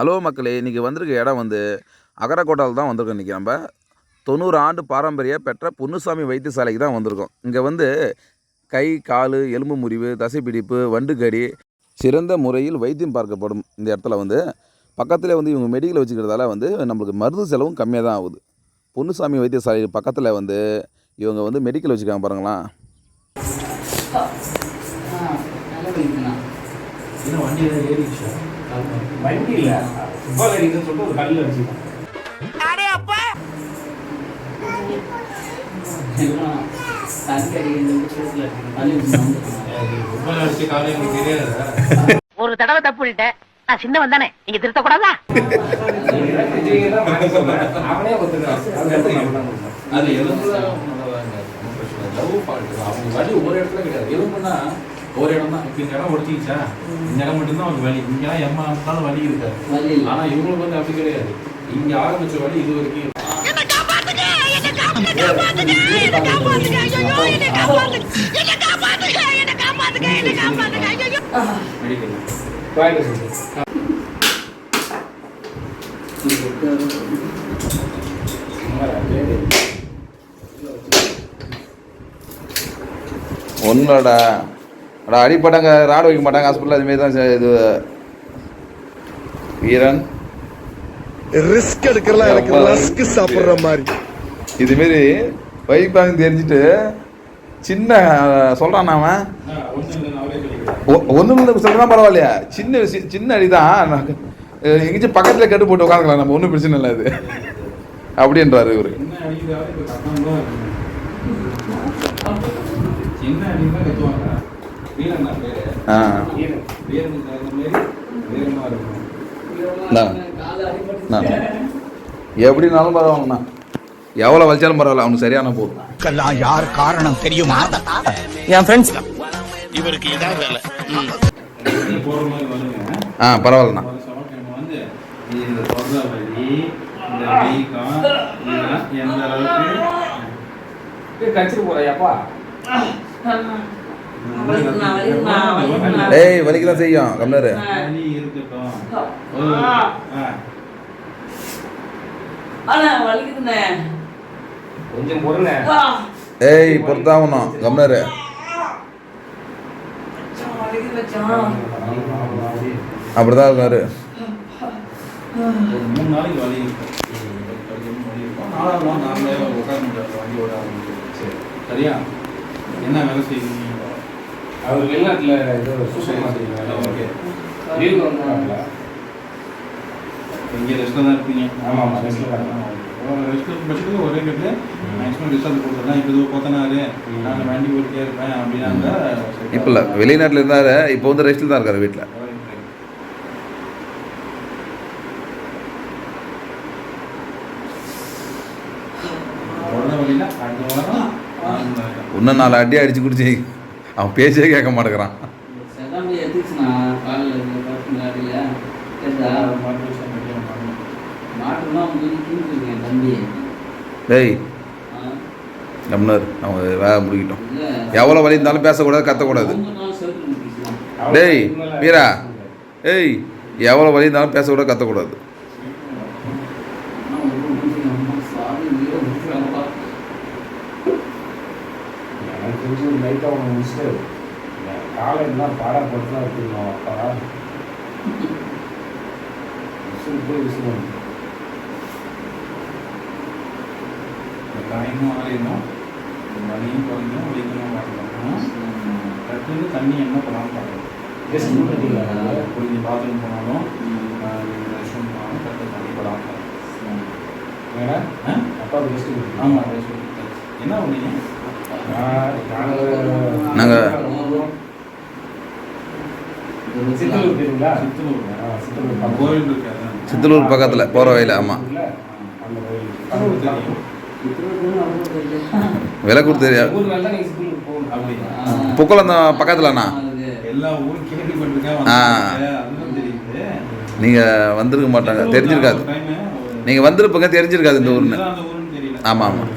Hello மக்களே இன்றைக்கி வந்திருக்க இடம் வந்து அகரக்கோட்டால் தான் வந்திருக்கோம் இன்றைக்கி நம்ம. தொண்ணூறு ஆண்டு பாரம்பரிய பெற்ற பொன்னுசாமி வைத்தியசாலைக்கு தான் வந்திருக்கோம். இங்கே வந்து கை கால் எலும்பு முறிவு தசைப்பிடிப்பு வண்டுக்கடி சிறந்த முறையில் வைத்தியம் பார்க்கப்படும் இந்த இடத்துல வந்து. பக்கத்தில் வந்து இவங்க மெடிக்கல் வச்சுக்கிறதால வந்து நம்மளுக்கு மருந்து செலவும் கம்மியாக தான் ஆகுது. பொன்னுசாமி வைத்தியசாலை பக்கத்தில் வந்து இவங்க வந்து மெடிக்கல் வச்சுக்காங்க பாருங்களா. வண்டி ஏறிடுச்சா? வண்டி இல்ல ஃபுட்பால் சொல்லிட்டு ஒரு கல்லில் தெரியாதா ஒரு தடவை தப்பு பண்ணிட்டேன். நான் சின்னவன் தானே. நீங்க அது அவங்க ஒரு இடத்துல கிடையாது. எலும்புனா ஒரு இடம் தான் இப்போ இந்த இடம் ஒடிச்சிச்சா இந்த இடம் மட்டும்தான் அவங்க வலி. இங்கெல்லாம் எம்மா இருந்தாலும் வலி இருக்காது. வலி இல்லை. ஆனா இவங்களுக்கு வந்து அப்படி கிடையாது. இங்க ஆரம்பிச்ச வலி இது வரைக்கும் மெடிக்கல் அடா அடிப்பட்டாங்க ராடு வைக்க மாட்டாங்க ஹாஸ்பிட்டல் அதுமாரி தான் இது. வீரன் ரிஸ்க் எடுக்கிறலாம் எனக்கு ரஸ்க் சாப்பிடுற மாதிரி. இதுமாரி வைப்பாங்க தெரிஞ்சுட்டு சின்ன சொல்கிறான் அவன்? ஒன்றும் இல்லை சொல்கிறான் பரவாயில்லையா? சின்ன சி- சின்ன அடி தான் எங்கேயாச்சும் பக்கத்தில் கட்டு போட்டு உட்காந்துக்கலாம் நம்ம ஒன்றும் பிரச்சனை இல்லை அது. அப்படின்றாரு இவர். சின்ன எப்படினாலும் பரவாயில்லண்ணா. எவ்வளோ வலிச்சாலும் பரவாயில்ல அவனுக்கு சரியான போதும் யார் காரணம் தெரியுமா? என் ஃப்ரெண்ட்ஸ் இவருக்கு இதான் வேலை நீ போற மாதிரி வருங்க. ஆ பரவாயில்லண்ணா. கடிச்சிட்டு போறியாப்பா ஏய் வலிக்க தான் செய்யும் கம்னரு. ஏய் பொறுத்தாகணும் கம்னரு. அப்படிதான் இருக்காரு மூணு நாளைக்கு வலி இருக்கும் நாலாவது நாள் உட்கார முடியாது சரியா? என்ன வேலை செய்வீங்க? அவர் வெளிநாட்டுல ஏதோ மார்க்கெட் ஓகே லீவுக்கு வந்தாங்களா இங்கே ரெஸ்ட்டில் தான் இருப்பீங்க. ஆமா, ஆமா, rest ல தான். ரெஸ்ட் பட்சத்துக்கு ஒரே கட்டு மேக்ஸிமம் ரிசல்ட் கொடுத்துருந்தா இப்போ கொத்தனாரு. நான் வண்டி ஓடிட்டே இருப்பேன் அப்படின்னா இப்போ இல்லை வெளிநாட்டில் இருந்தாரு இப்போ வந்து ரெஸ்ட்டில் தான் இருக்காரு வீட்டில் இன்னும் நாலு அடி அடிச்சு குடிச்சு அவன் பேச்சே கேட்க மாட்டேங்கிறான். டேய் கம்னர் அவன் வேலை முடிக்கிட்டோம். எவ்வளோ வலி இருந்தாலும் பேசக்கூடாது கத்தக்கூடாது. டேய் வீரா ஏய் எவ்வளோ வலி இருந்தாலும் பேசக்கூடாது கத்தக்கூடாது ஆனா ஒரு மனுஷன் அம்மா சாமி உயிரை விட்டுறாங்களா எனக்கு தெரிஞ்சு ஒரு லைட்டாக ஒன்று முடிச்சுட்டு காலையெல்லாம் பாடப்பட்டுலாம் இருக்கணும் அப்பா. விசில் போய் விசில் காயமும் ஆறிடணும் வலியும் குறைஞ்சும் வலிக்கணும் பார்க்கணும் அடுத்தது தண்ணி என்ன பண்ணாலும் பார்க்கணும். பண்ணிட்டீங்களா கொஞ்சம் பாத்ரூம் போனாலும் ரெஸ்ட் ரூம் போனாலும் கரெக்டாக தண்ணி படாமல் வேணா ஆ? அப்பா டெஸ்ட் ஆமாம் ரெஸ்ட் என்ன பண்ணீங்க? நாங்கள் சித்தலூர் பக்கத்தில் போகிற வயல் ஆமாம் விலை கொடுத்து புக்கலந்தம் பக்கத்துலண்ணா? ஆ. நீங்கள் வந்திருக்க மாட்டாங்க தெரிஞ்சிருக்காது. நீங்கள் வந்திருப்பங்க தெரிஞ்சிருக்காது இந்த ஊர்னு ஆமாம் ஆமாம் போறா. அவ்வளோதான்டா கை பிடிச்சிட்டு போகணும். கை இப்படி கடிக்க மாட்டேன் கைக்கு தான் வந்துட்டான் கொஞ்சம் விட்டு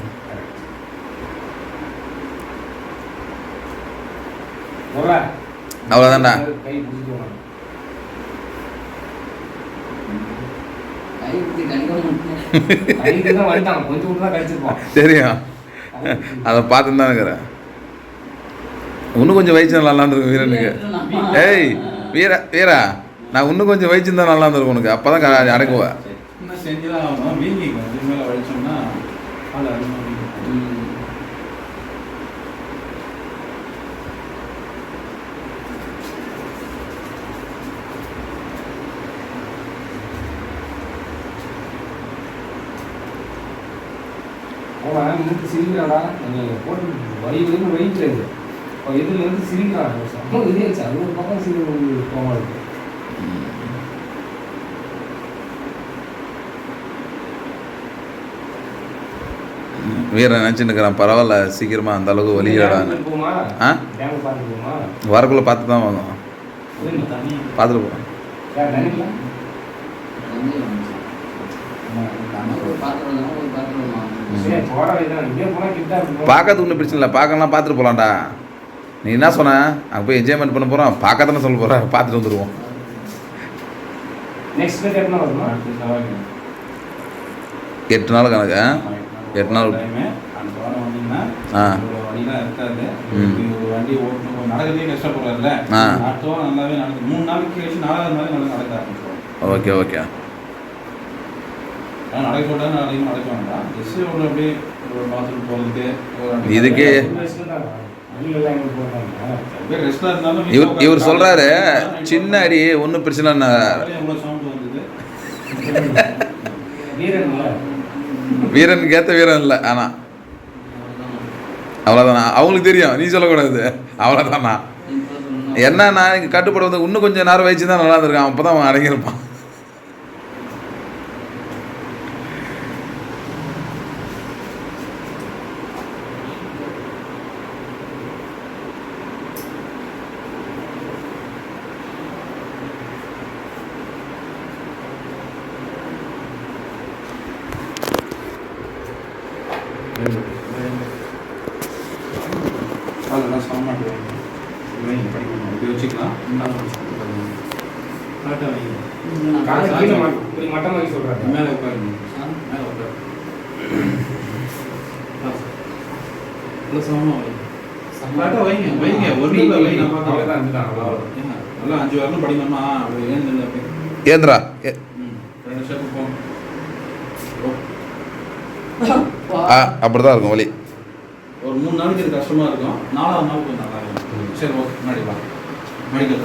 தான் கழிச்சிருப்பான். தெரியும். அதை பார்த்துன்னு தான் இருக்கிறேன் இன்னும் கொஞ்சம் வயிற்று நல்லா இருந்திருக்கும் வீரனுக்கு. ஏய் வீரா வீரா. நான் இன்னும் கொஞ்சம் வயிற்றுருந்தா நல்லா இருந்திருக்கும் உனக்கு. அப்போ தான் அடங்குவேன் ஆகணும் வீங்கிக்கும் இதுக்கு மேலே வலிச்சோம்னா கால் அதிகமாக அவன் மூட்டு சிரிக்கிறாடா? நீ போட்டு வழி வழி வயிற்றுல இருக்கு. அவன் எதிரில் இருந்து சிரிக்கிறான். அம்மா இதே வச்சு அது ஒரு பக்கம் சிரி கோமா இருக்கு. வீரன் நினச்சிட்டு இருக்கிறான். பரவாயில்ல சீக்கிரமாக அந்த அளவுக்கு போமா? ஆ? வரக்குள்ளே பார்த்து தான் வாங்க. புரியுமா தண்ணி பார்த்துட்டு போகிறேன் ஒரு பாத்திரம் தான் ஒரு பாத்திரம் பார்க்கறதுக்கு ஒன்றும் பிரச்சனை இல்லை. பார்க்கலாம் பார்த்துட்டு போகலாம்டா நீ என்ன சொன்ன? அங்கே போய் என்ஜாய்மெண்ட் பண்ண போகிறோம் பார்க்க தானே சொல்ல போகிறேன் பார்த்துட்டு வந்துடுவோம். எட்டு நாள் கணக்கு? எட்டு நாள் ஆ. Okay okay. ஆனால் நடக்க போட்டால் நாளைக்கு நடக்க வேண்டாம் ஜஸ்ட் ஒரு அப்படியே ஒரு பாத்ரூம் போகிறதுக்கு இதுக்கே- இவர் இவர் சொல்கிறாரு சின்ன அடி ஒன்றும் பிரச்சனை இல்லை. எவ்வளோ சவுண்ட் வந்தது. வீரன் ஏற்ற வீரன் இல்லை ஆனால் அவ்வளோதானா அவங்களுக்கு தெரியும் நீ சொல்லக்கூடாது. அவ்வளோதானா இப்ப சொல்லணும். என்ன நான் இங்கே கட்டுப்பட வந்து இன்னும் கொஞ்சம் நேரம் வச்சு தான் நல்லா இருந்திருக்கான் அப்போ தான் அவன் அடங்கியிருப்பான். அதெல்லாம் சமமாட்டு வைங்க படிக்கணும் இப்படி வச்சுக்கலாம் கரெக்டாக வைங்க காலை கீழே மட்- இப்படி மட்டமாக்கி சொல்கிறாங்க மேலே உட்காருங்க மேலே உட்காரு நல்லா சமமாக வைங்க வைங்க வைங்க ஒரு வைங்க நல்லா அஞ்சு வரலும் படிக்கணுமா ஏந்திரா ரெண்டு ஸ்டெப்பு அப்படி தான் இருக்கும் வலி. ஒரு மூணு நாளைக்கு இது இருக்கும். நாலாவது நாள் கொஞ்சம் நல்லா இருக்கும். சரி ஓகே முன்னாடி வா. மெடிக்கல்